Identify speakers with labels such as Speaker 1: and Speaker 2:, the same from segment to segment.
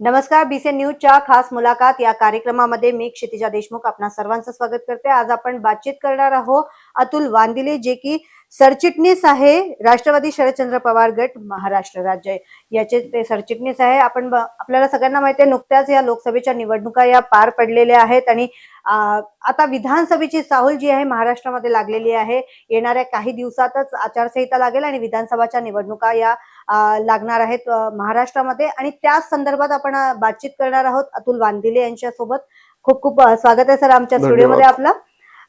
Speaker 1: नमस्कार बीसी न्यूजच्या खास मुलाखत या कार्यक्रमामध्ये मी क्षितिजा देशमुख. आपणा सर्वांचं स्वागत करते. आज आपण बातचीत करणार आहोत अतुल वांदिले जे की सरचिटणीस आहे राष्ट्रवादी शरदचंद्र पवार गट महाराष्ट्र राज्य. याचे ते सरचिटणीस आहे. आपण आपल्याला सगळ्यांना माहिती आहे नुकत्याच या लोकसभेच्या निवडणुका या पार पडलेल्या आहेत आणि आता विधानसभेची चाहूल जी आहे महाराष्ट्रामध्ये लागलेली आहे. येणाऱ्या काही दिवसातच आचारसंहिता लागेल आणि विधानसभाच्या निवडणुका या लागणार आहेत महाराष्ट्रामध्ये. आणि त्याच संदर्भात आपण बातचीत करणार आहोत अतुल वांदिले यांच्यासोबत. खूप खूप स्वागत आहे सर आमच्या. स्टुडिओमध्ये आपलं.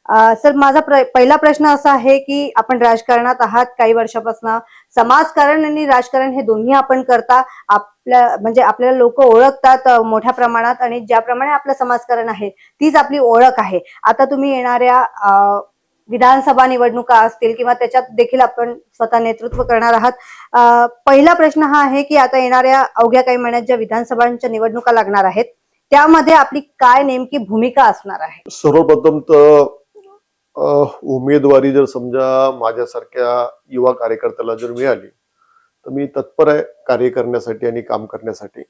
Speaker 1: सर माझा पहिला प्रश्न असा आहे की आपण राजकारणात आहात काही वर्षापासून. समाजकारण आणि राजकारण हे दोन्ही आपण करता. आपल्या म्हणजे आपल्याला लोक ओळखतात मोठ्या प्रमाणात आणि ज्याप्रमाणे आपलं समाजकारण आहे तीच आपली ओळख आहे. आता तुम्ही येणाऱ्या विधानसभा निवडणुका असतील किंवा त्याच्यात देखील आपण स्वतः नेतृत्व करणार आहात. पहिला प्रश्न हा आहे की आता येणाऱ्या अवघ्या काही महिन्यात ज्या विधानसभांच्या निवडणुका लागणार आहेत त्यामध्ये आपली काय नेमकी भूमिका असणार आहे?
Speaker 2: सर्वप्रथम तर उमेदवारी जर समजा माझ्यासारख्या युवा कार्यकर्त्याला जर मिळाली तर मी तत्पर आहे कार्य करण्यासाठी आणि काम करण्यासाठी.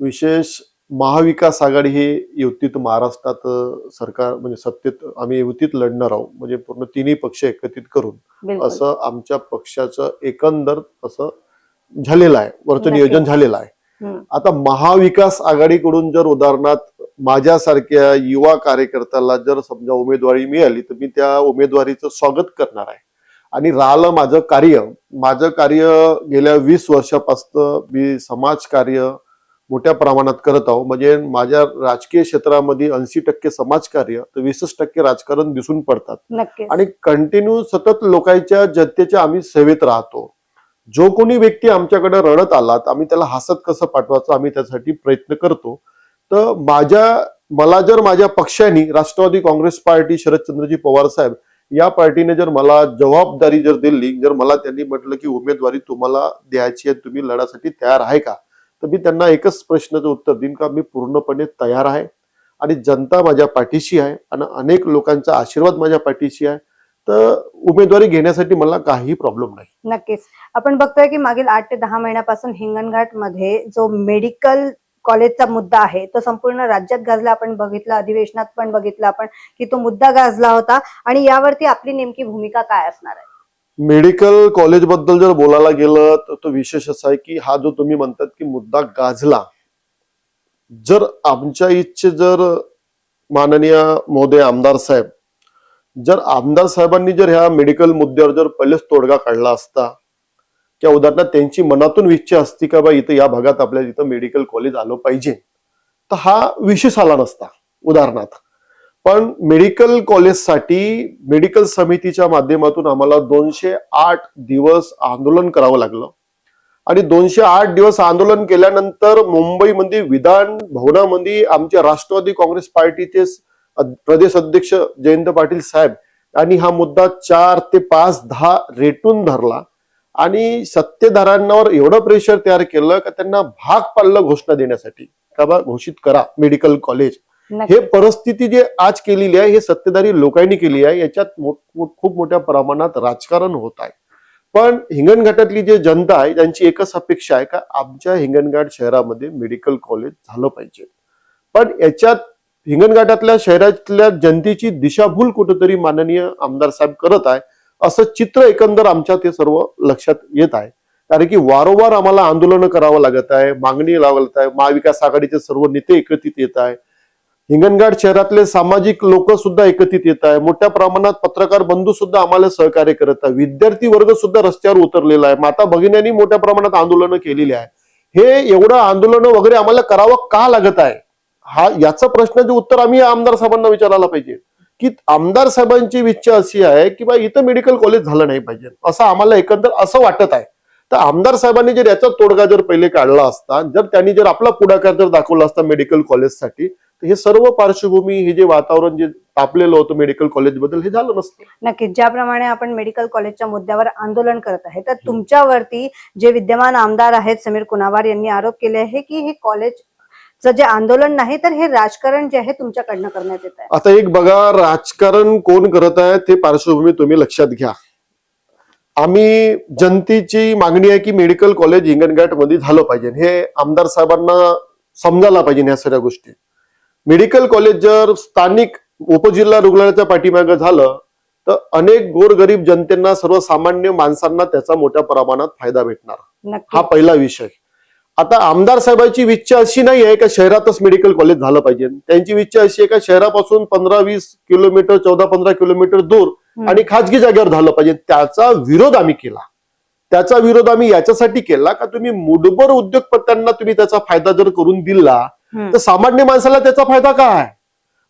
Speaker 2: विशेष महाविकास आघाडी ही युतीत महाराष्ट्रात सरकार म्हणजे सत्तेत आम्ही युतीत लढणार आहोत. म्हणजे पूर्ण तिन्ही पक्ष एकत्रित करून असं आमच्या पक्षाचं एकंदर असं झालेलं आहे. वरचं. नियोजन झालेलं आहे. आता महाविकास आघाडीकडून जर उदाहरणार्थ माझ्यासारख्या युवा कार्यकर्त्याला जर समजा उमेदवारी मिळाली तर मी त्या उमेदवारीचं स्वागत करणार आहे. आणि राहिलं माझं कार्य माझं कार्य गेल्या वीस वर्षापासून मी समाजकार्य मोठ्या प्रमाणात करत आहो. म्हणजे माझ्या राजकीय क्षेत्रामध्ये ऐंशी टक्के समाजकार्य तर वीसच टक्के राजकारण दिसून पडतात. आणि कंटिन्यू सतत लोकांच्या जनतेच्या आम्ही सेवेत राहतो. जो कोणी व्यक्ती आमच्याकडे रडत आला तर आम्ही त्याला हसत कसं पाठवायचं आम्ही त्यासाठी प्रयत्न करतो. तर माझ्या मला जर माझ्या पक्षाने राष्ट्रवादी काँग्रेस पार्टी शरदचंद्रजी पवार साहेब या पार्टीने जर मला जबाबदारी जर दिली जर मला त्यांनी म्हटलं की उमेदवारी तुम्हाला द्यायची आहे तुम्ही लढासाठी तयार आहे का? तर मी त्यांना एकच प्रश्नाचं उत्तर देईन का मी पूर्णपणे तयार आहे आणि जनता माझ्या पाठीशी आहे आणि अनेक लोकांचा आशीर्वाद माझ्या पाठीशी आहे. तर उमेदवारी घेण्यासाठी मला काही प्रॉब्लेम नाही.
Speaker 1: नक्कीच. आपण बघतोय की मागील आठ ते दहा महिन्यापासून हिंगणघाटमध्ये जो मेडिकल कॉलेजचा मुद्दा आहे. तो संपूर्ण राज्यात गाजला. आपण बघितला अधिवेशनात पण बघितला आपण की तो मुद्दा गाजला होता. आणि यावरती आपली नेमकी भूमिका काय असणार आहे?
Speaker 2: मेडिकल कॉलेजबद्दल जर बोलायला गेलं तर तो विशेष असा आहे की हा जो तुम्ही म्हणतात की मुद्दा गाजला जर आमच्या इच्छे जर माननीय मोदय आमदार साहेब जर आमदार साहेबांनी जर ह्या मेडिकल मुद्द्यावर जर पहिलेच तोडगा काढला असता किंवा उदाहरणार्थ त्यांची मनातून इच्छा असती का बा इथं या भागात आपल्याला इथं मेडिकल कॉलेज आलं पाहिजे तर हा विशेष आला नसता उदाहरणार्थ. पण मेडिकल कॉलेजसाठी मेडिकल समितीच्या माध्यमातून आम्हाला दोनशे आठ दिवस आंदोलन करावं लागलं. आणि दोनशे आठ दिवस आंदोलन केल्यानंतर मुंबईमध्ये विधान भवनामध्ये आमच्या राष्ट्रवादी काँग्रेस पार्टीचे प्रदेश अध्यक्ष जयंत पाटील साहेब आणि हा मुद्दा चार ते पाच दहा रेटून धरला. आणि सत्तेधाऱ्यांवर एवढं प्रेशर तयार केलं का त्यांना भाग पाडलं घोषणा देण्यासाठी. का बा घोषित करा मेडिकल कॉलेज. हे परिस्थिती जे आज केलेली आहे हे सत्तेधारी लोकांनी केली आहे याच्यात खूप मोठ्या प्रमाणात राजकारण होत आहे. पण हिंगणघाटातली जे जनता आहे त्यांची एकच अपेक्षा आहे का आमच्या हिंगणघाट शहरामध्ये मेडिकल कॉलेज झालं पाहिजे. पण याच्यात हिंगणघाटातल्या शहरातल्या जनतेची दिशाभूल कुठेतरी माननीय आमदार साहेब करत आहे असं चित्र एकंदर आमच्या ते सर्व लक्षात येत आहे. कारण की वारंवार आम्हाला आंदोलनं करावं लागत आहे मागणी लागत आहे महाविकास आघाडीचे सर्व नेते एकत्रित येत आहे. हिंगणघाट शहरातले सामाजिक लोक सुद्धा एकत्रित येत आहे. मोठ्या प्रमाणात पत्रकार बंधू सुद्धा आम्हाला सहकार्य करत आहे. विद्यार्थी वर्ग सुद्धा रस्त्यावर उतरलेला आहे. माता भगिन्यांनी मोठ्या प्रमाणात आंदोलनं केलेली आहे. हे एवढं आंदोलनं वगैरे आम्हाला करावं का लागत आहे? हा याचा प्रश्नाचं उत्तर आम्ही आमदार साहेबांना विचारायला पाहिजे. की आमदार साहेबांची इच्छा अशी आहे की बा इथं मेडिकल कॉलेज झालं नाही पाहिजे. असं आम्हाला एकंदर असं वाटत आहे. तर आमदार साहेबांनी जर याचा तोडगा जर पहिले काढला असता जर त्यांनी जर आपला पुढाकार जर दाखवला असता मेडिकल कॉलेजसाठी तर हे सर्व पार्श्वभूमी हे जे वातावरण जे तापलेलं होतं मेडिकल कॉलेजबद्दल हे झालं नसतं.
Speaker 1: नक्कीच. ज्याप्रमाणे आपण मेडिकल कॉलेजच्या मुद्द्यावर आंदोलन करत आहे तर तुमच्यावरती जे विद्यमान आमदार आहेत समीर कुनावार यांनी आरोप केले आहे की हे कॉलेज कॉलेजचं जे आंदोलन नाही तर हे राजकारण जे आहे तुमच्याकडनं करण्यात येत आहे.
Speaker 2: आता एक बघा राजकारण कोण करत आहे ते पार्श्वभूमी तुम्ही लक्षात घ्या. आम्ही जनतेची मागणी आहे की मेडिकल कॉलेज हिंगणघाटमध्ये झालं पाहिजे. हे आमदार साहेबांना समजायला पाहिजे ह्या सगळ्या गोष्टी. मेडिकल कॉलेज जर स्थानिक उपजिल्हा रुग्णालयाच्या पाठीमागे झालं तर अनेक गोरगरीब जनतेना सर्वसामान्य माणसांना त्याचा मोठ्या प्रमाणात फायदा भेटणार. हा पहिला विषय. आता आमदार साहेबांची इच्छा अशी नाही आहे का शहरातच मेडिकल कॉलेज झालं पाहिजे त्यांची इच्छा अशी आहे का शहरापासून पंधरा वीस किलोमीटर चौदा पंधरा किलोमीटर दूर. आणि खाजगी जागेवर झालं पाहिजे त्याचा विरोध आम्ही केला त्याचा विरोध आम्ही याच्यासाठी केला का तुम्ही मुठभर उद्योगपत्यांना तुम्ही त्याचा फायदा जर करून दिला. तर सामान्य माणसाला त्याचा फायदा काय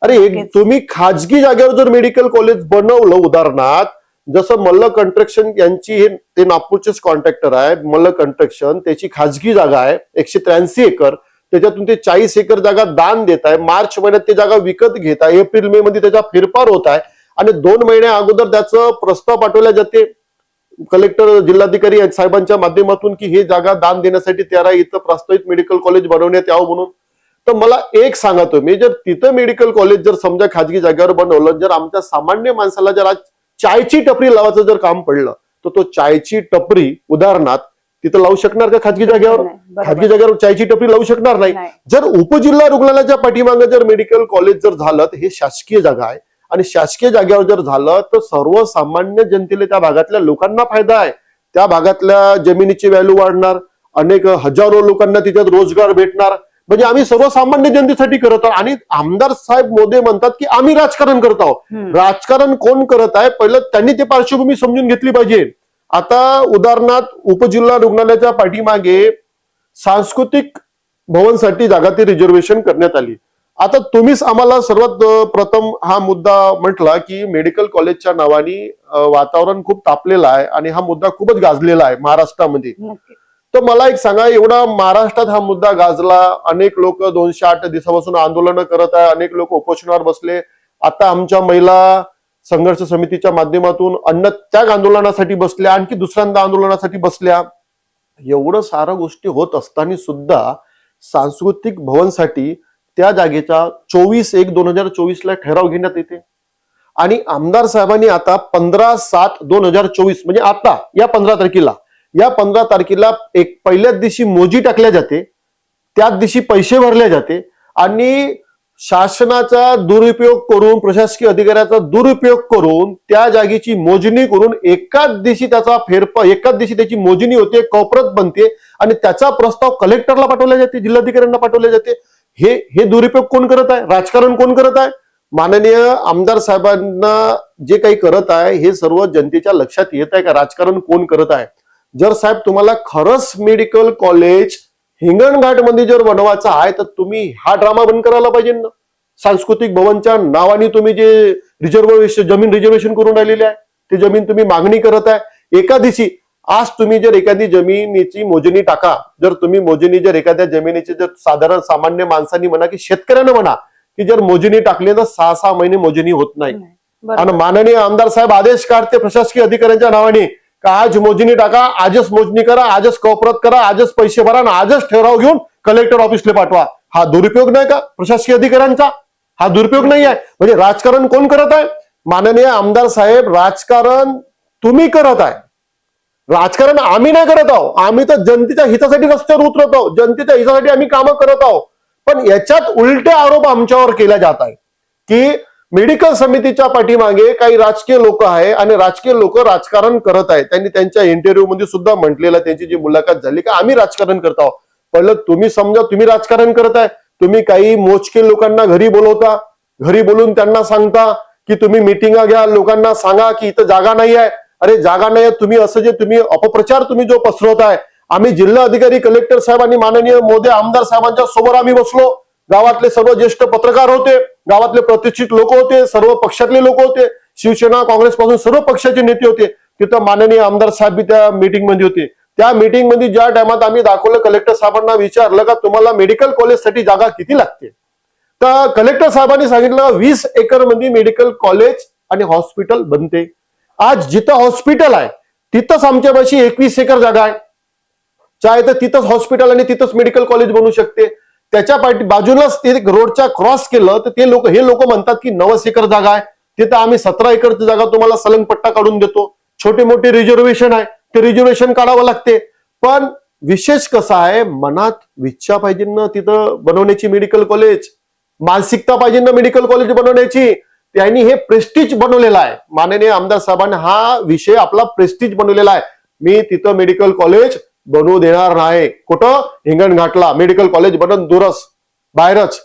Speaker 2: अरे. तुम्ही खाजगी जागेवर जर मेडिकल कॉलेज बनवलं उदाहरणार्थ जसं मल्ल कंट्रक्शन यांची हे ते नागपूरचेच कॉन्ट्रॅक्टर आहे मल्ल कंस्ट्रक्शन त्याची खाजगी जागा आहे एकशे त्र्याऐंशी एकर त्याच्यातून ते चाळीस एकर जागा दान देत आहे मार्च महिन्यात ते जागा विकत घेत आहे एप्रिल मे मध्ये त्याचा फेरफार होत आहे आणि दोन महिन्या अगोदर त्याचं प्रस्ताव पाठवल्या जाते. कलेक्टर जिल्हाधिकारी साहेबांच्या माध्यमातून की हे जागा दान देण्यासाठी तयार आहे इथं प्रस्तावित मेडिकल कॉलेज बनवण्यात यावं म्हणून. तर मला एक सांगा तुम्ही जर तिथं मेडिकल कॉलेज जर समजा खाजगी जागेवर बनवलं जर आमच्या सामान्य माणसाला जर आज चायची टपरी लावायचं जर काम पडलं तर तो चायची टपरी उदाहरणार्थ तिथं लावू शकणार का खाजगी जागेवर. खाजगी जागेवर चायची टपरी लावू शकणार नाही.
Speaker 1: नाही.
Speaker 2: जर उपजिल्हा रुग्णालयाच्या पाठीमागे जर मेडिकल कॉलेज जर झालं तर हे शासकीय जागा आहे. आणि शासकीय जागेवर जर झालं तर सर्वसामान्य जनतेला त्या भागातल्या लोकांना फायदा आहे. त्या भागातल्या जमिनीची व्हॅल्यू वाढणार. अनेक हजारो लोकांना तिच्यात रोजगार भेटणार. म्हणजे आम्ही सर्वसामान्य जनतेसाठी करत आहोत. आणि आमदार साहेब मोदी म्हणतात की आम्ही राजकारण करत आहोत. राजकारण कोण करत आहे? पहिलं त्यांनी ते पार्श्वभूमी समजून घेतली पाहिजे. आता उदाहरणार्थ उपजिल्हा रुग्णालयाच्या पाठीमागे सांस्कृतिक भवनसाठी जागा ती रिझर्वेशन करण्यात आली. आता तुम्हीच आम्हाला सर्वात प्रथम हा मुद्दा म्हटला की मेडिकल कॉलेजच्या नावाने वातावरण खूप तापलेलं आहे आणि हा मुद्दा खूपच गाजलेला आहे महाराष्ट्रामध्ये. तर मला एक सांगा एवढा महाराष्ट्रात हा मुद्दा गाजला अनेक लोक दोनशे आठ दिवसापासून आंदोलन करत आहे अनेक लोक उपोषणावर बसले. आता आमच्या महिला संघर्ष समितीच्या माध्यमातून अन्न त्याग आंदोलनासाठी बसल्या आणखी दुसऱ्यांदा आंदोलनासाठी बसल्या. एवढं सारं गोष्टी होत असताना सुद्धा सांस्कृतिक भवनसाठी त्या जागेचा चोवीस एक दोन हजार चोवीस ला ठराव घेण्यात येते. आणि आमदार साहेबांनी आता पंधरा सात दोन हजार चोवीस म्हणजे आता या पंधरा तारखेला या पंधरा तारखेला एक पहिल्याच दिवशी मोजी टाकल्या जाते. त्याच दिवशी पैसे भरले जाते. आणि शासनाचा दुरुपयोग करून प्रशासकीय अधिकाऱ्याचा दुरुपयोग करून त्या जागेची मोजणी करून एकाच दिवशी त्याचा फेरफार एकाच दिवशी त्याची मोजणी होते कॉपरत बनते आणि त्याचा प्रस्ताव कलेक्टरला पाठवला जाते जिल्हाधिकाऱ्यांना पाठवले जाते. हे हे दुरुपयोग कोण करत आहे? राजकारण कोण करत आहे? माननीय आमदार साहेबांना जे काही करत आहे हे सर्व जनतेच्या लक्षात येत आहे का? राजकारण कोण करत आहे? जर साहेब तुम्हाला खरंच मेडिकल कॉलेज हिंगणघाटमध्ये जर बनवायचं आहे तर तुम्ही हा ड्रामा बंद करायला पाहिजे ना सांस्कृतिक भवनच्या नावाने तुम्ही जे रिझर्वेशन जमीन रिझर्वेशन करून राहिलेली आहे ते जमीन तुम्ही मागणी करत आहे एका दिवशी आज तुम्ही जर एखादी जमिनीची मोजणी टाका जर तुम्ही मोजणी जर एखाद्या जमिनीची जर साधारण सामान्य माणसांनी म्हणा की शेतकऱ्यानं म्हणा की जर मोजणी टाकली तर सहा सहा महिने मोजणी होत नाही. आणि. माननीय आमदार साहेब आदेश काढते प्रशासकीय अधिकाऱ्यांच्या नावाने का आज मोजणी टाका? आजच मोजणी करा आजच कपरत करा आजच पैसे भरा आणि आजच ठराव घेऊन कलेक्टर ऑफिसला पाठवा. हा दुरुपयोग नाही का प्रशासकीय अधिकाऱ्यांचा? हा दुरुपयोग नाही आहे. म्हणजे राजकारण कोण करत आहे? माननीय आमदार साहेब राजकारण तुम्ही करत आहे. राजकारण आम्ही नाही करत आहोत. आम्ही तर जनतेच्या हितासाठी रस्त्यावर उतरत आहोत. जनतेच्या हितासाठी आम्ही कामं करत आहोत. पण याच्यात उलटे आरोप आमच्यावर केले जात आहे की मेडिकल समितीच्या पाठीमागे काही राजकीय लोक आहे आणि राजकीय लोक राजकारण करत आहेत. त्यांनी त्यांच्या इंटरव्ह्यू मध्ये सुद्धा म्हटलेलं त्यांची जी मुलाखत झाली की आम्ही राजकारण करत आहोत. पहिलं तुम्ही समजा तुम्ही राजकारण करत आहे. तुम्ही काही मोजके लोकांना घरी बोलवता. घरी बोलून त्यांना सांगता की तुम्ही मिटिंगा घ्या. लोकांना सांगा की इथं जागा नाही आहे. अरे जागा नाही आहे. तुम्ही असं जे तुम्ही अपप्रचार तुम्ही जो पसरवताय. आम्ही जिल्हा अधिकारी कलेक्टर साहेब आणि माननीय मोदी आमदार साहेबांच्या समोर आम्ही बसलो. गावातले सर्व ज्येष्ठ पत्रकार होते गावातले प्रतिष्ठित लोक होते सर्व पक्षातले लोक होते. शिवसेना काँग्रेस पासून सर्व पक्षाचे नेते होते. तिथं माननीय आमदार साहेब त्या मीटिंगमध्ये होते. त्या मीटिंगमध्ये ज्या टायमात आम्ही दाखवलं कलेक्टर साहेबांना विचारलं का तुम्हाला मेडिकल कॉलेजसाठी जागा किती लागते? तर कलेक्टर साहेबांनी सांगितलं वीस एकरमध्ये मेडिकल कॉलेज आणि हॉस्पिटल बनते. आज जिथं हॉस्पिटल आहे तिथंच आमच्यापाशी एकवीस एकर जागा आहे. चाहे तर तिथंच हॉस्पिटल आणि तिथंच मेडिकल कॉलेज बनू शकते. त्याच्या पाठी बाजूलाच ते रोडच्या क्रॉस केलं तर ते लोक हे लोक म्हणतात की नवस एकर जागा आहे. तिथं आम्ही सतरा एकरची जागा तुम्हाला सलंग पट्टा काढून देतो. छोटे मोठे रिझर्वेशन आहे. ते रिझर्वेशन काढावं लागते. पण विशेष कसा आहे मनात इच्छा पाहिजे ना तिथं बनवण्याची मेडिकल कॉलेज मानसिकता पाहिजे ना मेडिकल कॉलेज बनवण्याची. त्यांनी हे प्रेस्टिज बनवलेला आहे. माननीय आमदार साहेबांनी हा विषय आपला प्रेस्टिज बनवलेला आहे. मी तिथं मेडिकल कॉलेज बनवू देणार नाही. कुठं? हिंगणघाटला मेडिकल कॉलेज बनवून दूरच बाहेरच.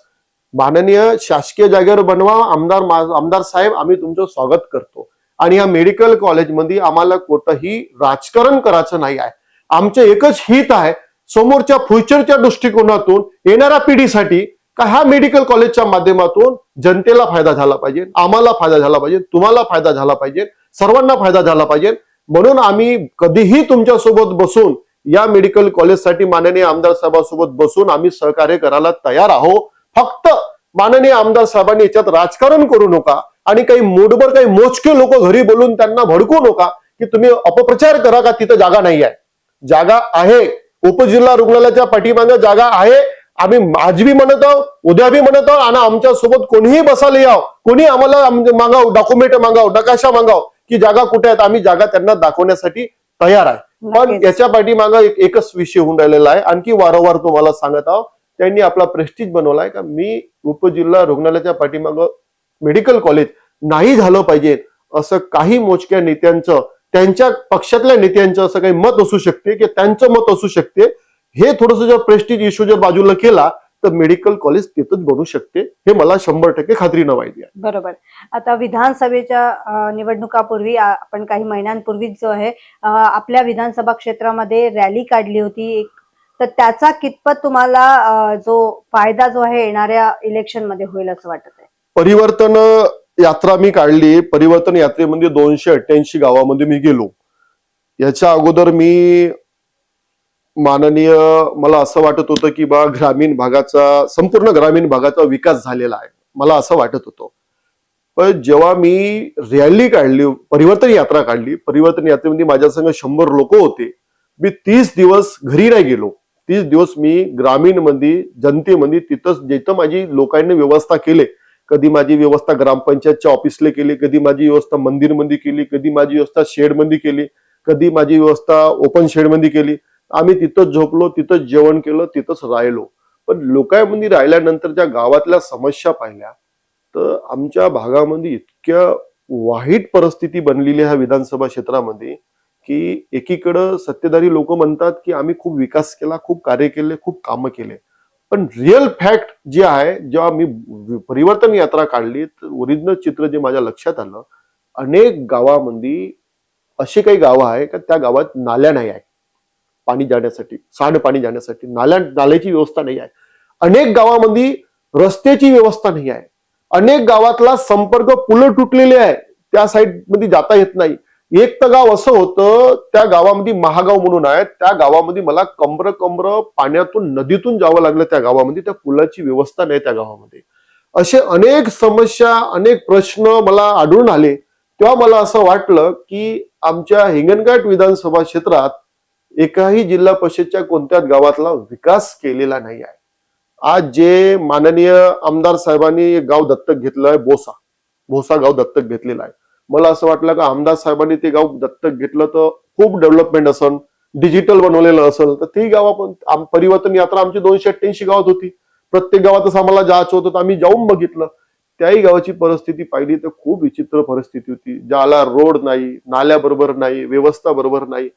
Speaker 2: माननीय शासकीय जागेवर बनवा. आमदार आमदार साहेब आम्ही तुमचं स्वागत करतो. आणि या मेडिकल कॉलेजमध्ये आम्हाला कुठंही राजकारण करायचं नाही आहे. आमचं एकच हित आहे समोरच्या फ्युचरच्या दृष्टिकोनातून येणाऱ्या पिढीसाठी का ह्या मेडिकल कॉलेजच्या माध्यमातून जनतेला फायदा झाला पाहिजे आम्हाला फायदा झाला पाहिजे तुम्हाला फायदा झाला पाहिजे सर्वांना फायदा झाला पाहिजे. म्हणून आम्ही कधीही तुमच्यासोबत बसून या मेडिकल कॉलेजसाठी माननीय आमदार साहेबांसोबत बसून आम्ही सहकार्य करायला तयार आहोत. फक्त माननीय आमदार साहेबांनी याच्यात राजकारण करू नका आणि काही मोठभर काही मोजके लोक घरी बोलून त्यांना भडकू नका की तुम्ही अपप्रचार करा का? तिथं जागा नाही आहे. जागा आहे. उपजिल्हा रुग्णालयाच्या पाठीमागे जागा आहे. आम्ही आज बी म्हणत आहोत उद्या बी म्हणत आहोत आणि आमच्यासोबत कोणीही बसायला याव. कोणी आम्हाला मागाव डॉक्युमेंट मागाव नकाशा मागाव की जागा कुठे आहेत? आम्ही जागा त्यांना दाखवण्यासाठी तयार आहे. पण. याच्या पाठीमागं एक एकच विषय होऊन राहिलेला आहे. आणखी वारंवार तुम्हाला सांगत आहोत त्यांनी आपला प्रेस्टिज बनवलाय का? मी उपजिल्हा रुग्णालयाच्या पाठीमागं मेडिकल कॉलेज नाही झालं पाहिजे असं काही मोजक्या नेत्यांचं त्यांच्या पक्षातल्या नेत्यांचं असं काही मत असू शकते की त्यांचं मत असू शकते. हे थोडस जर प्रेस्टिज इश्यू जर बाजूला केला तर मेडिकल कॉलेज तिथंच बनू शकते. हे मला शंभर टक्के खात्रीनं माहिती आहे.
Speaker 1: बरोबर. आता विधानसभेच्या निवडणुकापूर्वी आपण काही महिन्यांपूर्वीच जो आहे आपल्या विधानसभा क्षेत्रामध्ये रॅली काढली होती. एक तर त्याचा कितपत तुम्हाला जो फायदा जो आहे येणाऱ्या इलेक्शनमध्ये होईल असं वाटत आहे?
Speaker 2: परिवर्तन यात्रा मी काढली. परिवर्तन यात्रेमध्ये दोनशे अठ्ठ्याऐंशी गावामध्ये मी गेलो. याच्या अगोदर मी माननीय मला असं वाटत होतं की बा ग्रामीण भागाचा संपूर्ण ग्रामीण भागाचा विकास झालेला आहे. मला असं वाटत होतं. पण जेव्हा मी रॅली काढली परिवर्तन यात्रा काढली परिवर्तन यात्रेमध्ये माझ्या संग शंभर लोक होते. मी तीस दिवस घरी नाही गेलो. तीस दिवस मी ग्रामीणमध्ये जनतेमध्ये तिथंच जिथं माझी लोकांनी व्यवस्था केली कधी माझी व्यवस्था ग्रामपंचायतच्या ऑफिसला केली कधी माझी व्यवस्था मंदिरमध्ये केली कधी माझी व्यवस्था शेडमध्ये केली कधी माझी व्यवस्था ओपन शेडमध्ये केली. आम्ही तिथंच झोपलो तिथंच जेवण केलं तिथंच राहिलो. पण लोकांमध्ये राहिल्यानंतर ज्या गावातल्या समस्या पाहिल्या तर आमच्या भागामध्ये इतक्या वाईट परिस्थिती बनलेली आहे ह्या विधानसभा क्षेत्रामध्ये की एकीकडं सत्तेधारी लोक म्हणतात की आम्ही खूप विकास केला खूप कार्य केले खूप कामं केले. पण रिअल फॅक्ट जे आहे जेव्हा मी परिवर्तन यात्रा काढली तर ओरिजिनल चित्र जे माझ्या लक्षात आलं अनेक गावामध्ये असे काही गावं आहे का त्या गावात नाल्या नाही आहे पाणी जाण्यासाठी सांडपाणी जाण्यासाठी. नाल्या नाल्याची व्यवस्था नाही आहे. अनेक गावामध्ये रस्त्याची व्यवस्था नाही आहे. अनेक गावातला संपर्क पुलं तुटलेले आहे. त्या साईडमध्ये जाता येत नाही. एक तर गाव असं होतं त्या गावामध्ये महागाव म्हणून आहे. त्या गावामध्ये मला कमर कमर पाण्यातून नदीतून जावं लागलं त्या गावामध्ये. त्या पुलाची व्यवस्था नाही त्या गावामध्ये. असे अनेक समस्या अनेक प्रश्न मला आढळून आले. तेव्हा मला असं वाटलं की आमच्या हिंगणघाट विधानसभा क्षेत्रात एकाही जिल्हा परिषदच्या कोणत्याच गावातला विकास केलेला नाही आहे. आज जे माननीय आमदार साहेबांनी एक गाव दत्तक घेतलं आहे बोसा भोसा गाव दत्तक घेतलेलं आहे. मला असं वाटलं का आमदार साहेबांनी ते गाव दत्तक घेतलं तर खूप डेव्हलपमेंट असेल डिजिटल बनवलेलं असेल तर ती गाव आपण आम- परिवर्तन यात्रा आमची दोनशे अठ्ठ्याऐंशी गावात होती. प्रत्येक गावातच आम्हाला जायचं होतं तर आम्ही जाऊन बघितलं. त्याही गावाची परिस्थिती पाहिली तर खूप विचित्र परिस्थिती होती. ज्याला रोड नाही नाल्या बरोबर नाही व्यवस्था बरोबर नाही.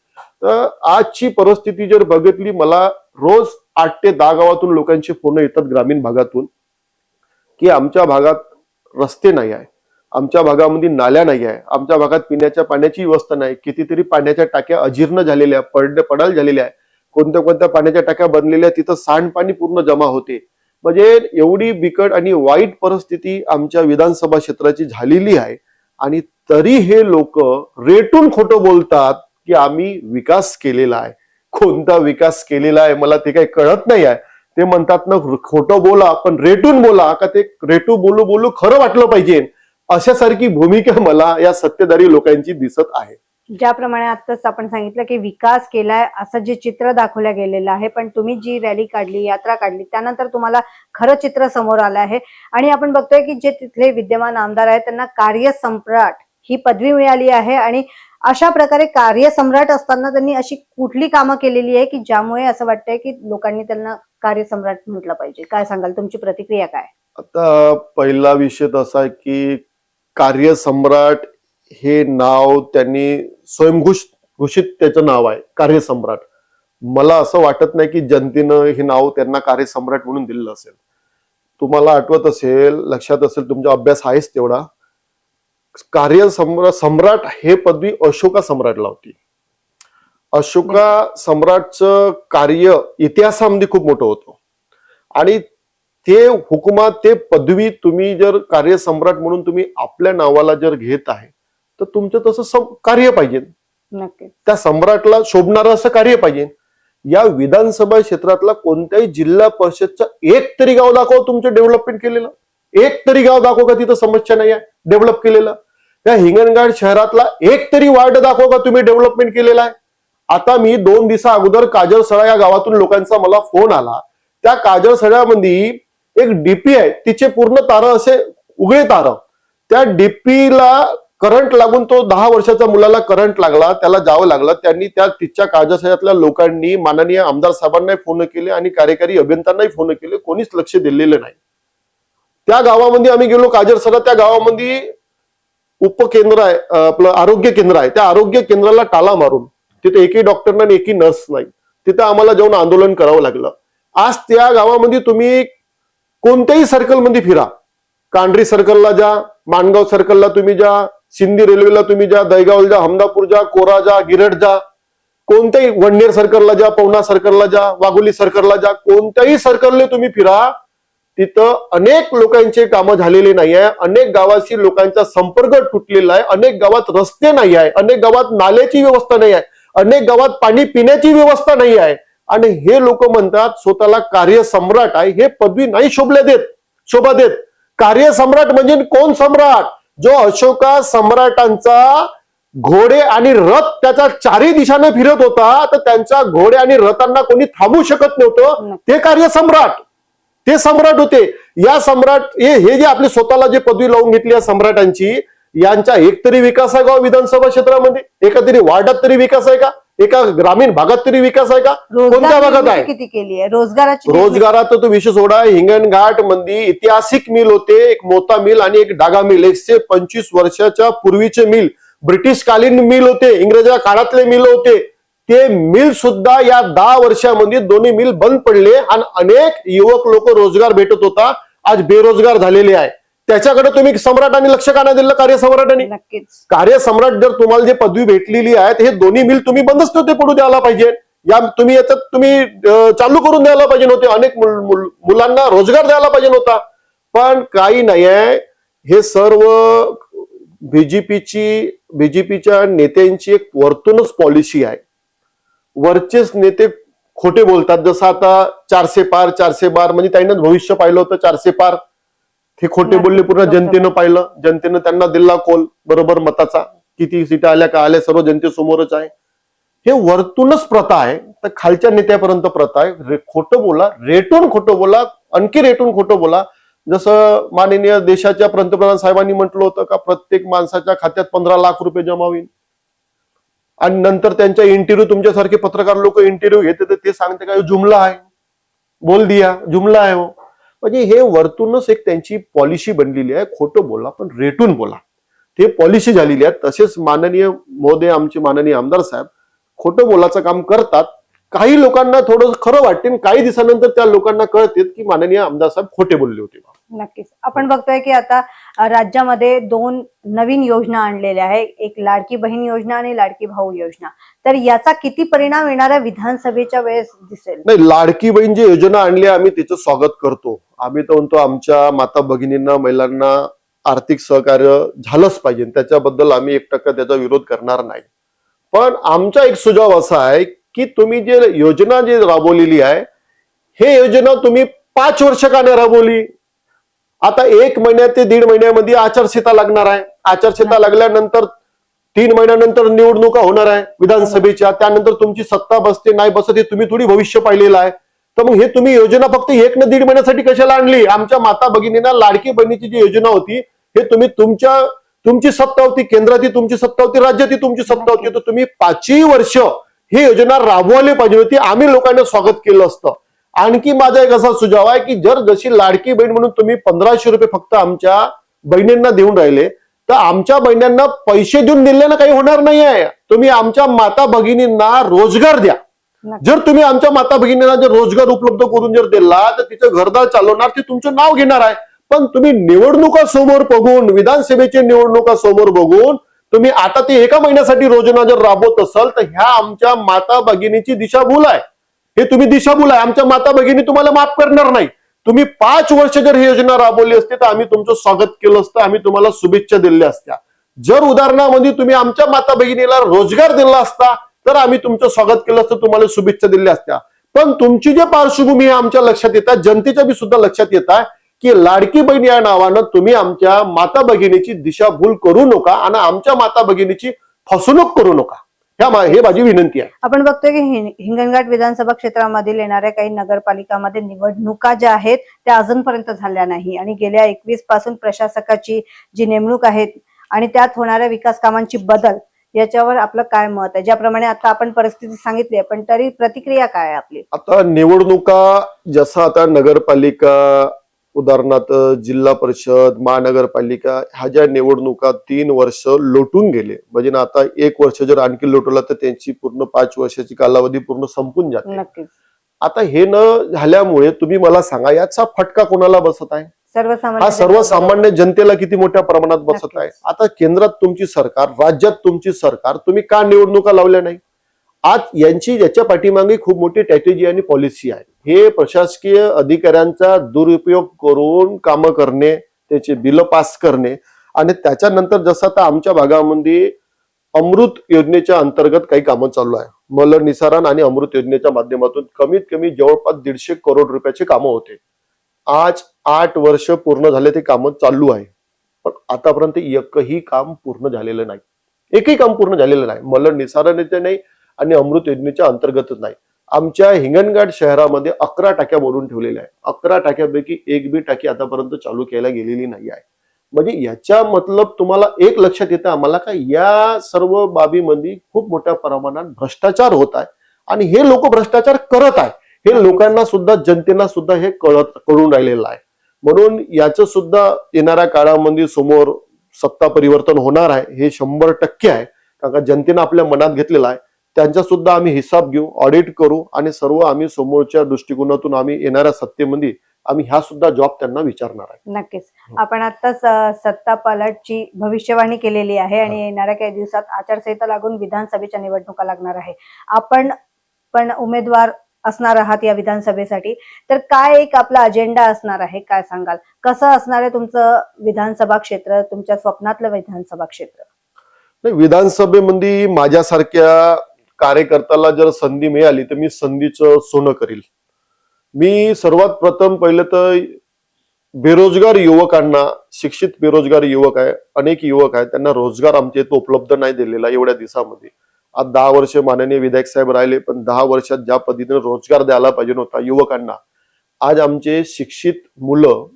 Speaker 2: तर आजची परिस्थिती जर बघितली मला रोज आठ ते दहा गावातून लोकांचे फोन येतात ग्रामीण भागातून की आमच्या भागात रस्ते नाही आहे. आमच्या भागामध्ये नाल्या नाही आहे. आमच्या भागात पिण्याच्या पाण्याची व्यवस्था नाही. कितीतरी पाण्याच्या टाक्या अजीर्ण झालेल्या पड पडाल झालेल्या आहे. कोणत्या कोणत्या पाण्याच्या टाक्या बनलेल्या तिथं सांडपाणी पूर्ण जमा होते. म्हणजे एवढी बिकट आणि वाईट परिस्थिती आमच्या विधानसभा क्षेत्राची झालेली आहे. आणि तरी हे लोक रेटून खोटं बोलतात की आम्ही विकास केलेला आहे. कोणता विकास केलेला आहे मला ते काही कळत नाही आहे. ते म्हणतात ना खोटं बोला पण रेटून बोला का ते रेटू बोलू बोलू खरं वाटलं पाहिजे? अशासारखी भूमिका मला या सत्तेधारी लोकांची दिसत आहे.
Speaker 1: ज्याप्रमाणे आताच आपण सांगितलं की विकास केलाय असं जे चित्र दाखवलं गेलेलं आहे पण तुम्ही जी रॅली काढली यात्रा काढली त्यानंतर तुम्हाला खरं चित्र समोर आलं आहे. आणि आपण बघतोय की जे तिथले विद्यमान आमदार आहेत त्यांना कार्य सम्राट ही पदवी मिळाली आहे आणि अशा प्रकारे कार्यसम्राट असताना त्यांनी अशी कुठली कामं केलेली आहे की ज्यामुळे असं वाटतंय की लोकांनी त्यांना कार्यसम्राट म्हटलं पाहिजे? काय सांगाल? तुमची प्रतिक्रिया काय?
Speaker 2: आता पहिला विषय असा आहे की कार्यसम्राट हे नाव त्यांनी स्वयंघोष घोषित त्याचं नाव आहे कार्यसम्राट. मला असं वाटत नाही की जनतेनं हे नाव त्यांना कार्यसम्राट म्हणून दिलेलं असेल. तुम्हाला आठवत असेल लक्षात असेल तुमचा अभ्यास आहेच तेवढा. कार्य सम्राट हे पदवी अशोका सम्राटला होती. अशोका सम्राटचं कार्य इतिहासामध्ये खूप मोठं होतं. आणि ते हुकुमात ते पदवी तुम्ही जर कार्य सम्राट म्हणून तुम्ही आपल्या नावाला जर घेत आहे तर तुमचं तसं कार्य पाहिजे. त्या सम्राटला शोभणारं असं कार्य पाहिजे. या विधानसभा क्षेत्रातला कोणत्याही जिल्हा परिषदचं एक तरी गाव दाखव तुमचं डेव्हलपमेंट केलेलं. एक तरी गाव दाखव का तिथं समस्या नाही आहे डेव्हलप केलेलं. त्या हिंगणघाट शहरातला एक तरी वार्ड दाखव का तुम्ही डेव्हलपमेंट केलेला आहे. आता मी दोन दिवसा अगोदर काजळसळा या गावातून लोकांचा मला फोन आला. त्या काजळसळ्यामध्ये एक डीपी आहे तिचे पूर्ण तारं असे उघडे तारं. त्या डीपीला करंट लागून तो दहा वर्षाच्या मुलाला करंट लागला त्याला जावं लागलं. त्यांनी त्या तिच्या काजळसळ्यातल्या लोकांनी माननीय आमदार साहेबांनाही फोन केले आणि कार्यकारी अभियंत्यांनाही फोन केले. कोणीच लक्ष दिलेलं नाही. त्या गावामध्ये आम्ही गेलो काजरसरा त्या गावामध्ये उपकेंद्र आहे आपलं आरोग्य केंद्र आहे. त्या आरोग्य केंद्राला टाला मारून तिथे एकही डॉक्टर नाही एकही नर्स नाही. तिथे आम्हाला जाऊन आंदोलन करावं लागलं. आज त्या गावामध्ये तुम्ही कोणत्याही सर्कलमध्ये फिरा. कांढरी सर्कलला जा माणगाव सर्कलला तुम्ही जा सिंधी रेल्वेला तुम्ही जा दहगाव जा हमदापूर जा कोरा जा गिरड जा कोणत्याही वडनेर सर्कलला जा पवना सर्कलला जा वाघोली सर्कलला जा कोणत्याही सर्कलने तुम्ही फिरा तिथं अनेक लोकांचे कामं झालेली नाही आहे अनेक गावाशी लोकांचा संपर्क तुटलेला आहे. अनेक गावात रस्ते नाही आहे. अनेक गावात नाल्याची व्यवस्था नाही आहे. अनेक गावात पाणी पिण्याची व्यवस्था नाही आहे. आणि हे लोक म्हणतात स्वतःला कार्यसम्राट आहे. हे पदवी नाही शोभल्या देत. शोभा देत. कार्यसम्राट म्हणजे कोण सम्राट? जो अशोका सम्राटांचा घोडे आणि रथ त्याच्या चारी दिशाने फिरत होता तर त्यांच्या घोडे आणि रथांना कोणी थांबू शकत नव्हतं. ते कार्यसम्राट ते सम्राट होते. या सम्राट हे हे जे आपले स्वतःला जे पदवी लावून घेतली या सम्राटांची यांचा एक तरी विकास आहे का हो विधानसभा क्षेत्रामध्ये? एका तरी वार्डात तरी विकास आहे का? एका ग्रामीण भागात तरी विकास आहे का? कोणत्या भागात आहे?
Speaker 1: किती केली आहे? रोजगाराची
Speaker 2: रोजगारात तो विशेष सोडा. हिंगणघाटमध्ये ऐतिहासिक मिल होते. एक मोता मिल आणि एक डागा मिल. एकशे पंचवीस वर्षाच्या पूर्वीचे मिल. ब्रिटिश कालीन मिल होते. इंग्रजा काळातले मिल होते. ते मिल सुद्धा या दहा वर्षामध्ये दोन्ही मिल बंद पडले आणि अनेक युवक लोक रोजगार भेटत होता. आज बेरोजगार झालेले आहे. त्याच्याकडे तुम्ही सम्राटांनी लक्ष का नाही दिलं कार्यसम्राटांनी?
Speaker 1: नक्कीच.
Speaker 2: कार्यसम्राट जर तुम्हाला जे पदवी भेटलेली आहे हे दोन्ही मिल तुम्ही बंदच नव्हते पडू द्यायला पाहिजे. या तुम्ही याच्यात तुम्ही चालू करून द्यायला पाहिजे नव्हते. अनेक मुल- मुल- मुलांना रोजगार द्यायला पाहिजे नव्हता. पण काही नाही आहे. हे सर्व बीजेपीची बीजेपीच्या नेत्यांची एक वरतूनच पॉलिसी आहे. वरचेच नेते खोटे बोलतात. जसं आता चारशे पार चारशे बार म्हणजे त्यांनी भविष्य पाहिलं होतं चारशे पार. ते खोटे बोलले पूर्ण जनतेनं पाहिलं. जनतेनं त्यांना दिला कोल बरोबर मताचा. किती सीटा आल्या का आल्या सर्व जनतेसमोरच आहे. हे वरतूनच प्रथा आहे. तर खालच्या नेत्यापर्यंत प्रथा आहे. खोटं बोला रेटून खोटं बोला आणखी रेटून खोटं बोला. जसं माननीय देशाच्या पंतप्रधान साहेबांनी म्हटलं होतं का प्रत्येक माणसाच्या खात्यात पंधरा लाख रुपये जमा होईल. आणि नंतर त्यांच्या इंटरव्ह्यू तुमच्यासारखे पत्रकार लोक इंटरव्ह्यू घेते तर ते सांगते का "हे जुमला आहे. बोल दिया जुमला आहे हो. म्हणजे हे वरतूनच एक त्यांची पॉलिसी बनलेली आहे. खोटं बोला पण रेटून बोला. ते पॉलिसी झालेली आहे. तसेच माननीय महोदय आमचे माननीय आमदार साहेब खोटं बोलाचं काम करतात. काही लोकांना थोडं खरं वाटते काही दिवसानंतर त्या लोकांना कळते की माननीय आमदार साहेब खोटे बोलले होते.
Speaker 1: नक्कीच. आपण बघतोय की आता राज्यामध्ये दोन नवीन योजना आणलेल्या आहे. एक लाडकी बहीण योजना आणि लाडकी भाऊ योजना. तर याचा किती परिणाम येणाऱ्या विधानसभेच्या वेळेस दिसेल?
Speaker 2: नाही लाडकी बहीण जी योजना आणली आम्ही तिचं स्वागत करतो. आम्ही तर म्हणतो आमच्या माता भगिनींना महिलांना आर्थिक सहकार्य झालंच पाहिजे. त्याच्याबद्दल आम्ही एक टक्का त्याचा विरोध करणार नाही. पण आमचा एक सुझाव असा आहे की तुम्ही जे योजना जी राबवलेली आहे हे योजना तुम्ही पाच वर्ष का नाही राबवली? आता एक महिन्यात ते दीड महिन्यामध्ये आचारसंहिता लागणार आहे. आचारसंहिता लागल्यानंतर तीन महिन्यानंतर निवडणुका होणार आहे विधानसभेच्या. त्यानंतर तुमची सत्ता बसते नाही बसत हे तुम्ही थोडी भविष्य पाहिलेलं आहे. तर मग हे तुम्ही योजना फक्त एक न दीड महिन्यासाठी कशाला आणली? आमच्या माता भगिनींना लाडकी बहिणीची जी योजना होती हे तुम्ही तुमच्या तुमची सत्ता होती केंद्रातही तुमची सत्ता होती राज्यातही तुमची सत्ता होती. तर तुम्ही पाचही वर्ष ही योजना राबवली पाहिजे होती. आम्ही लोकांना स्वागत केलं असतं. आणखी माझा एक असा सुझाव आहे की जर जशी लाडकी बहीण म्हणून तुम्ही पंधराशे रुपये फक्त आमच्या बहिणींना देऊन राहिले तर आमच्या बहिणींना पैसे देऊन दिल्यानं काही होणार नाही आहे तुम्ही आमच्या माता भगिनींना रोजगार द्या. जर तुम्ही आमच्या माता भगिनींना जर रोजगार उपलब्ध करून जर दिला तर तिचं घरदार चालवणार ते तुमचं नाव घेणार आहे. पण तुम्ही निवडणुका समोर बघून विधानसभेची निवडणुका समोर बघून तुम्ही आता ते एका महिन्यासाठी योजना जर राबवत असाल तर ह्या आमच्या माता भगिनीची दिशाभूल आहे. हे तुम्ही दिशाभूल आहे. आमच्या माता भगिनी तुम्हाला माफ करणार नाही. तुम्ही पाच वर्ष जर ही योजना राबवली असती तर आम्ही तुमचं स्वागत केलं असतं. आम्ही तुम्हाला शुभेच्छा दिल्या असत्या. जर उदाहरणामध्ये तुम्ही आमच्या माता भगिनीला रोजगार दिला असता तर आम्ही तुमचं स्वागत केलं असतं तुम्हाला शुभेच्छा दिल्या असत्या. पण तुमची जे पार्श्वभूमी आहे आमच्या लक्षात येतात जनतेच्या बी सुद्धा लक्षात येत आहे की लाडकी बहीण या नावानं तुम्ही आमच्या माता भगिनीची दिशाभूल करू नका आणि आमच्या माता भगिनीची फसवणूक करू नका. ह्या हे माझी विनंती आहे.
Speaker 1: आपण बघतोय की हिंगणघाट विधानसभा क्षेत्रामधील येणाऱ्या काही नगरपालिकामध्ये निवडणुका ज्या आहेत त्या अजूनपर्यंत झाल्या नाही. आणि गेल्या एकवीसपासून प्रशासकाची जी नेमणूक आहे आणि त्यात होणाऱ्या विकास कामांची बदल याच्यावर आपलं काय मत आहे? ज्याप्रमाणे आता आपण परिस्थिती सांगितली आहे पण तरी प्रतिक्रिया काय आहे आपली?
Speaker 2: आता निवडणुका जसं आता नगरपालिका उदाहरणार्थ जिल्हा परिषद महानगरपालिका ह्या ज्या निवडणुका तीन वर्ष लोटून गेले. म्हणजे ना आता एक वर्ष जर आणखी लोटवला तर त्यांची पूर्ण पाच वर्षाची कालावधी पूर्ण संपून जाते. आता हे न झाल्यामुळे तुम्ही मला सांगा याचा फटका कोणाला बसत आहे? हा सर्वसामान्य जनतेला किती मोठ्या प्रमाणात बसत. आहे? आता केंद्रात तुमची सरकार राज्यात तुमची सरकार तुम्ही का निवडणुका लावल्या नाही आज यांची याच्या पाठीमागे खूप मोठी स्ट्रॅटेजी आणि पॉलिसी आहे. हे प्रशासकीय अधिकाऱ्यांचा दुरुपयोग करून कामं करणे त्याचे बिल पास करणे आणि त्याच्यानंतर जसं आता आमच्या भागामध्ये अमृत योजनेच्या अंतर्गत काही कामं चालू आहे. मल निसारण आणि अमृत योजनेच्या माध्यमातून कमीत कमी जवळपास दीडशे करोड रुपयाचे कामं होते. आज आठ वर्ष पूर्ण झाले ते कामं चालू आहे. पण आतापर्यंत एकही काम पूर्ण झालेलं नाही. एकही काम पूर्ण झालेलं नाही. मल येते नाही आणि अमृत योजनेच्या अंतर्गतच नाही. आमच्या हिंगणघाट शहरामध्ये अकरा टाक्या भरून ठेवलेल्या आहे अकरा टाक्यापैकी एक बी टाकी आतापर्यंत चालू केल्या गेलेली नाही आहे. म्हणजे याच्या मतलब तुम्हाला एक लक्षात येतं आम्हाला का या सर्व बाबीमध्ये खूप मोठ्या प्रमाणात भ्रष्टाचार होत आहे. आणि हे लोक भ्रष्टाचार करत आहे हे लोकांना सुद्धा जनतेला सुद्धा हे कळत कळून राहिलेलं आहे. म्हणून याचं सुद्धा येणाऱ्या काळामध्ये समोर सत्ता परिवर्तन होणार आहे. हे शंभर टक्के आहे. कारण का जनतेनं आपल्या मनात घेतलेलं आहे. त्यांचा सुद्धा आम्ही हिसाब घेऊ ऑडिट करू आणि सर्व आम्ही समोरच्या दृष्टिकोनातून आम्ही येणाऱ्या सत्तेमध्ये आम्ही ह्या सुद्धा जॉब त्यांना विचारणार आहे.
Speaker 1: नक्कीच. आपण आताच अ, सत्ता पालटची भविष्यवाणी केलेली आहे आणि येणाऱ्या काही दिवसात आचारसंहिता लागून विधानसभेच्या निवडणुका लागणार आहे. आपण पण उमेदवार असणार आहात या विधानसभेसाठी. तर काय एक आपला अजेंडा असणार आहे? काय सांगाल? कसं असणार आहे तुमचं विधानसभा क्षेत्र तुमच्या स्वप्नातलं विधानसभा क्षेत्र?
Speaker 2: नाही विधानसभेमध्ये माझ्यासारख्या कार्यकर्त्याला जर संधी मिळाली तर मी संधीचं सोनं करील. मी सर्वात प्रथम पहिलं तर बेरोजगार युवकांना शिक्षित बेरोजगार युवक आहे अनेक युवक आहेत त्यांना रोजगार आमच्या इथं उपलब्ध नाही दिलेला एवढ्या दिवसामध्ये. आज दहा वर्ष माननीय विधायक साहेब राहिले पण दहा वर्षात ज्या पद्धतीने रोजगार द्यायला पाहिजे होता युवकांना आज आमचे शिक्षित मुलं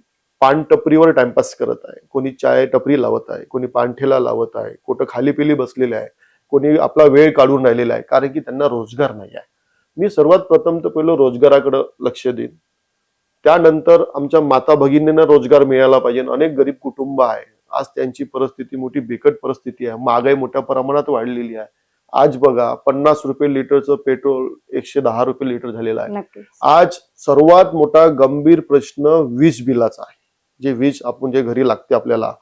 Speaker 2: पान टपरीवर टाइमपास करत आहे. कोणी चाय टपरी लावत आहे कोणी पानठेला लावत आहे कुठं खाली पिली बसलेले आहे. कोणी आपला वेळ काढून राहिलेला आहे कारण की त्यांना रोजगार नाही आहे. मी सर्वात प्रथम तर पहिलं रोजगाराकडे लक्ष देईन. त्यानंतर आमच्या माता भगिनींना रोजगार मिळाला पाहिजे. अनेक गरीब कुटुंब आहे. आज त्यांची परिस्थिती मोठी बिकट परिस्थिती आहे. महागाई मोठ्या प्रमाणात वाढलेली आहे. आज बघा पन्नास रुपये लिटरचं पेट्रोल एकशे दहा रुपये लिटर झालेलं आहे. आज सर्वात मोठा गंभीर प्रश्न वीज बिलाचा आहे. जे वीज आपण जे घरी लागते आपल्याला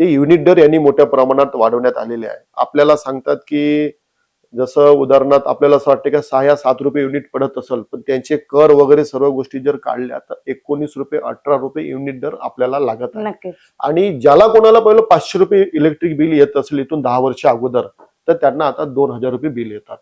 Speaker 2: ते युनिट दर यांनी मोठ्या प्रमाणात वाढवण्यात आलेले आहे. आपल्याला सांगतात की जसं उदाहरणार्थ आपल्याला असं वाटतं की सहा या सात रुपये युनिट पडत असेल पण त्यांचे कर वगैरे सर्व गोष्टी जर काढल्या तर एकोणीस रुपये अठरा रुपये युनिट दर आपल्याला लागत आहे. आणि ज्याला कोणाला पहिलं पाचशे रुपये इलेक्ट्रिक बिल येत असेल इथून दहा वर्ष अगोदर तर त्यांना आता दोन हजार रुपये बिल येतात.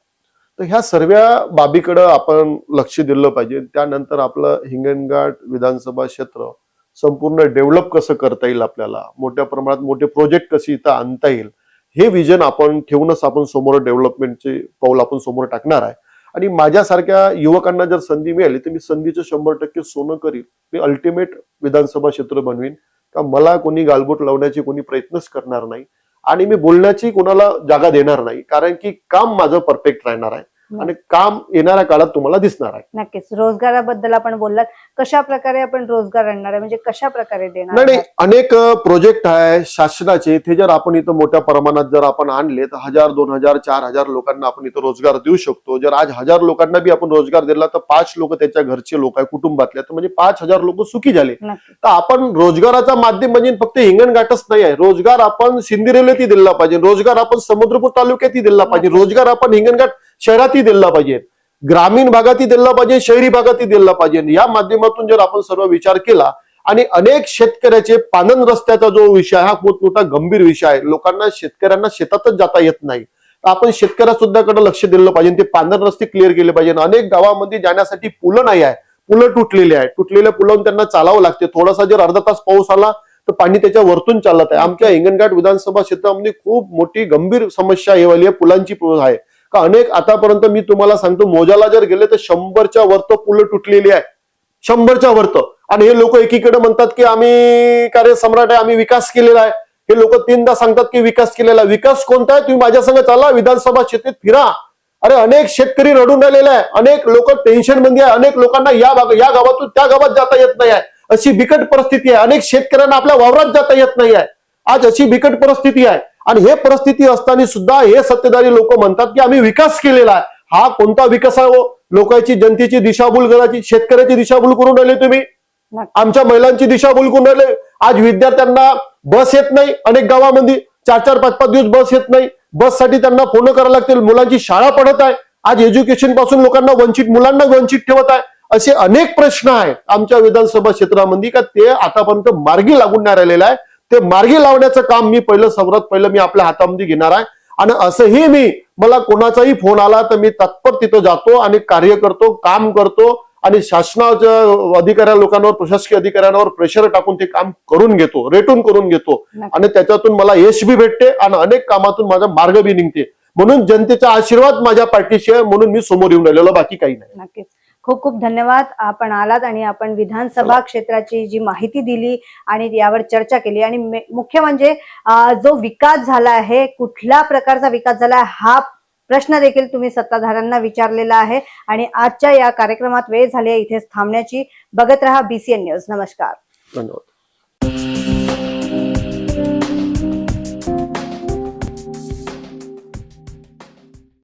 Speaker 2: तर ह्या सर्व बाबीकडे आपण लक्ष दिलं पाहिजे. त्यानंतर आपलं हिंगणघाट विधानसभा क्षेत्र संपूर्ण डेव्हलप कसं करता येईल आपल्याला मोठ्या प्रमाणात मोठे प्रोजेक्ट कसे इथं आणता येईल हे विजन आपण ठेवूनच आपण समोर डेव्हलपमेंटचे पाऊल आपण समोर टाकणार आहे. आणि माझ्यासारख्या युवकांना जर संधी मिळाली तर मी संधीचं शंभर टक्के सोनं करील मी अल्टिमेट विधानसभा क्षेत्र बनवीन. का मला कोणी गालबोट लावण्याचे कोणी प्रयत्नच करणार नाही. आणि मी बोलण्याची कोणाला जागा देणार नाही. कारण की काम माझं परफेक्ट राहणार आहे. आणि काम येणाऱ्या काळात तुम्हाला दिसणार आहे.
Speaker 1: नक्कीच. रोजगाराबद्दल आपण बोललात. कशा प्रकारे आपण रोजगार आणणार आहे? म्हणजे कशा प्रकारे देणार
Speaker 2: नाही? अनेक प्रोजेक्ट आहे शासनाचे. ते जर आपण इथं मोठ्या प्रमाणात जर आपण आणले तर हजार दोन हजार चार हजार लोकांना आपण इथं रोजगार देऊ शकतो. जर आज हजार लोकांना बी आपण रोजगार दिला तर पाच लोक त्याच्या घरचे लोक आहे कुटुंबातले. तर म्हणजे पाच हजार लोक सुखी झाले. तर आपण रोजगाराचा माध्यम म्हणजे फक्त हिंगणघाटच नाही आहे. रोजगार आपण सिंदिरेलाही दिला पाहिजे. रोजगार आपण समुद्रपूर तालुक्यातही दिला पाहिजे. रोजगार आपण हिंगणघाट शहरातही दिला पाहिजे. ग्रामीण भागातही दिला पाहिजे शहरी भागातही दिला पाहिजे. या माध्यमातून जर आपण सर्व विचार केला आणि अनेक शेतकऱ्याचे पानन रस्त्याचा जो विषय हा खूप मोठा गंभीर विषय आहे. लोकांना शेतकऱ्यांना शेतातच जाता येत नाही. तर आपण शेतकऱ्या सुद्धा कडे लक्ष दिलं पाहिजे ते पानन रस्ते क्लिअर केले पाहिजे. अनेक गावामध्ये जाण्यासाठी पुलं नाही आहे. पुलं तुटलेली आहे तुटलेल्या पुलावून त्यांना चालावं लागते. थोडासा जर अर्धा तास पाऊस आला तर पाणी त्याच्या वरतून चालत आहे. आमच्या हिंगणघाट विधानसभा क्षेत्रामध्ये खूप मोठी गंभीर समस्या येवाली वाली आहे. पुलांची पु- आहे. का अनेक आतापर्यंत मी तुम्हाला सांगतो मोजाला जर गेले तर शंभरच्या वरत पुलं तुटलेली आहे. शंभरच्या वरत आणि हे लोक एकीकडे म्हणतात की आम्ही कार्य सम्राट आहे आम्ही विकास केलेला आहे. हे लोक तीनदा सांगतात की विकास केलेला आहे. विकास कोणता आहे? तुम्ही माझ्या संग चाला विधानसभा क्षेत्रात फिरा. अरे अनेक शेतकरी रडून राहिलेले आहे. अनेक लोक टेन्शनमध्ये आहे. अनेक लोकांना या भाग या गावातून त्या गावात जाता येत नाही आहे. अशी बिकट परिस्थिती आहे. अनेक शेतकऱ्यांना आपल्या वावरात जाता येत नाही आहे. आज अशी बिकट परिस्थिती आहे. आणि हे परिस्थिती असताना सुद्धा हे सत्तेधारी लोक म्हणतात की आम्ही विकास केलेला आहे. हा कोणता विकास आहे हो? लोकांची जनतेची दिशाभूल करायची शेतकऱ्याची दिशाभूल करून राहिले तुम्ही. आमच्या महिलांची दिशाभूल करून राहिले. आज विद्यार्थ्यांना बस येत नाही अनेक गावामध्ये चार चार पाच पाच दिवस बस येत नाही. बससाठी त्यांना फोन करायला लागतील. मुलांची शाळा पडत आहे. आज एज्युकेशनपासून लोकांना वंचित मुलांना वंचित ठेवत आहे. असे अनेक प्रश्न आहेत आमच्या विधानसभा क्षेत्रामध्ये का ते आतापर्यंत मार्गी लागून नाही राहिलेलं आहे. ते मार्गी लावण्याचं काम मी पहिलं सर्वात पहिलं मी आपल्या हातामध्ये घेणार आहे. आणि असंही मी मला कोणाचाही फोन आला तर मी तत्पर तिथं जातो आणि कार्य करतो काम करतो आणि शासनाच्या अधिकाऱ्या लोकांवर प्रशासकीय अधिकाऱ्यांवर प्रेशर टाकून ते काम करून घेतो रेटून करून घेतो. आणि त्याच्यातून मला यश बी भेटते आणि अनेक कामातून माझा मार्ग बी निघते. म्हणून जनतेचा आशीर्वाद माझ्या पाठीशी आहे म्हणून मी समोर येऊन राहिलेलो बाकी काही नाही.
Speaker 1: खूप खूप धन्यवाद. आपण आलात आणि आपण विधानसभा क्षेत्राची जी माहिती दिली आणि यावर चर्चा केली. आणि मुख्य म्हणजे जो विकास झाला आहे कुठल्या प्रकारचा विकास झाला आहे हा प्रश्न देखील तुम्ही सत्ताधाऱ्यांना विचारलेला आहे. आणि आजच्या या कार्यक्रमात वेळ झाली आहे इथेच थांबण्याची. बघत रहा बीसीएन न्यूज नमस्कार.
Speaker 2: धन्यवाद.